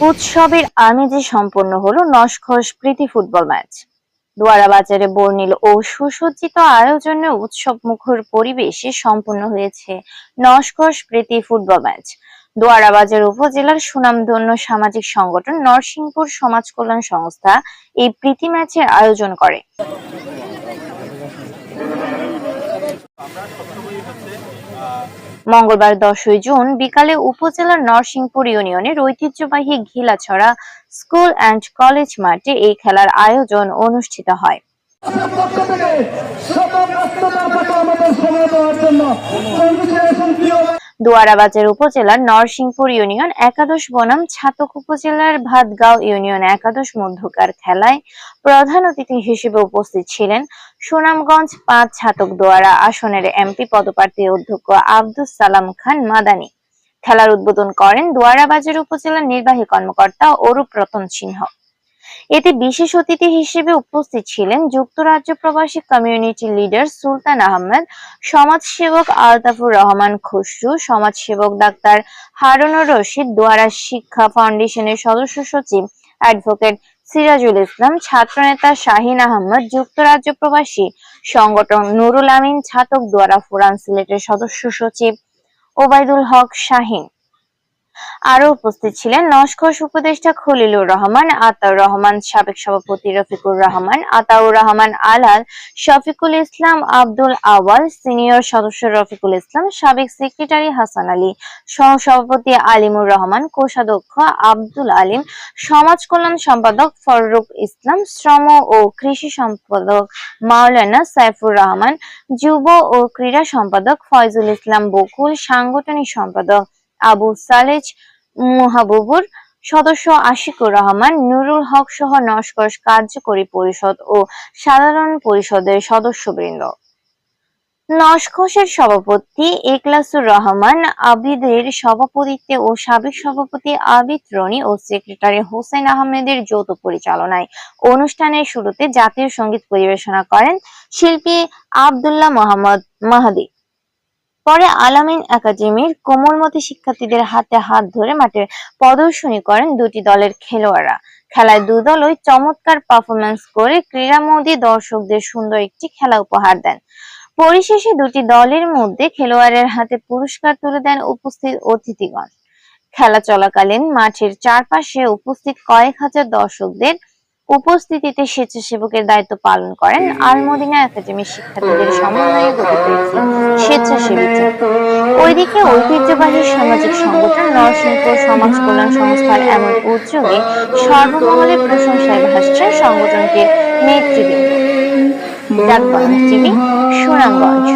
উৎসবের আমেজে সম্পন্ন হলো নস্কস প্রীতি ফুটবল ম্যাচ। দুয়ারা বাজারে বর্ণিল ও সুসজ্জিত আয়োজনে উৎসব মুখর পরিবেশে সম্পন্ন হয়েছে নস্কস প্রীতি ফুটবল ম্যাচ। দুয়ারা বাজার উপজেলার সুনামধন্য সামাজিক সংগঠন নরসিংপুর সমাজ কল্যাণ সংস্থা এই প্রীতি ম্যাচের আয়োজন করে। মঙ্গলবার দশই জুন বিকালে উপজেলার নরসিংপুর ইউনিয়নের ঐতিহ্যবাহী ঘিলাছড়া স্কুল অ্যান্ড কলেজ মাঠে এই খেলার আয়োজন অনুষ্ঠিত হয়। আমাদের সময় দেওয়ার জন্য। দুয়ারাবাজার উপজেলার নরসিংপুর ইউনিয়ন, একাদশ বনাম ছাতক উপজেলার ভাতগাঁও ইউনিয়ন, একাদশ মধ্যকার খেলায় প্রধান অতিথি হিসেবে উপস্থিত ছিলেন সুনামগঞ্জ পাঁচ ছাতক দোয়ারা আসনের এমপি, পদপ্রার্থী অধ্যক্ষ আব্দুস সালাম খান মাদানী। খেলার উদ্বোধন করেন দুয়ারাবাজার উপজেলার নির্বাহী কর্মকর্তা অরূপ রতন সিংহ। এতে বিশেষ অতিথি হিসেবে উপস্থিত ছিলেন যুক্তরাজ্য প্রবাসী কমিউনিটি লিডার সুলতান আহমেদ, সমাজসেবক আলতাফুর রহমান খসরু, সমাজসেবক ডাক্তার হারুনুর রশিদ, দোয়ারা শিক্ষা ফাউন্ডেশনের সদস্য সচিব অ্যাডভোকেট সিরাজুল ইসলাম, ছাত্রনেতা শাহিন আহমদ, যুক্তরাজ্য প্রবাসী সংগঠন নুরুল আমিন ছাতক দোয়ারা ফোরাম সিলেটের সদস্য সচিব ওবায়দুল হক শাহিন। আরও উপস্থিত ছিলেন নস্কর উপদেষ্টা খলিলুর রহমান, আতাউর রহমান সাবেক সভাপতি রফিকুর রহমান, আতাউর রহমান আলাল, শফিকুল ইসলাম আব্দুল আওয়াল, সিনিয়র সদস্য রফিকুল ইসলাম, সাবেক সেক্রেটারি হাসান আলী, সহসভাপতি আলিমুর রহমান, কোষাধ্যক্ষ আব্দুল আলিম, সমাজ কল্যাণ সম্পাদক ফররুক ইসলাম, শ্রম ও কৃষি সম্পাদক মাওলানা সাইফুর রহমান, যুব ও ক্রীড়া সম্পাদক ফয়জুল ইসলাম বকুল, সাংগঠনিক সম্পাদক আবু সালেজ মুহাবুবুর সদস্য আশিকুর রহমান, নুরুল হক সহ নস্কর কার্যকরী পরিষদ ও সাধারণ পরিষদের সদস্যবৃন্দ। নস্কসের সভাপতি একলাসুর রহমান, আবিদের সভাপতিত্বে ও সাবেক সভাপতি আবিদ রনি ও সেক্রেটারি হোসেন আহমেদের যৌথ পরিচালনায় অনুষ্ঠানের শুরুতে জাতীয় সংগীত পরিবেশনা করেন শিল্পী আব্দুল্লাহ মোহাম্মদ মাহাদি। পরে আলামিন একাডেমির কোমলমতি শিক্ষার্থীদের হাতে হাত ধরে মাঠে প্রদর্শনী করেন দুটি দলের খেলোয়াড়রা। খেলায় দুদলই চমৎকার পারফরমেন্স করে ক্রীড়ামোদী দর্শকদের সুন্দর একটি খেলা উপহার দেন। পরিশেষে দুটি দলের মধ্যে খেলোয়াড়ের হাতে পুরস্কার তুলে দেন উপস্থিত অতিথিগণ। খেলা চলাকালীন মাঠের চারপাশে উপস্থিত কয়েক হাজার দর্শকদের উপস্থিতিতে স্বেচ্ছাসেবকের দায়িত্ব পালন করেন আলমদিনা একাডেমির শিক্ষার্থীদের সমন্বয়ে গঠিত স্বেচ্ছাসেবী ওইদিকে ঐতিহ্যবাহী সামাজিক সংগঠন নরসিংপুর সমাজ কল্যাণ সংস্থার এমন উদ্যোগে সর্বমহলে প্রশংসায় ভাসছে সংগঠনটির নেতৃবৃন্দ। ডাকবাংলা সুনামগঞ্জ।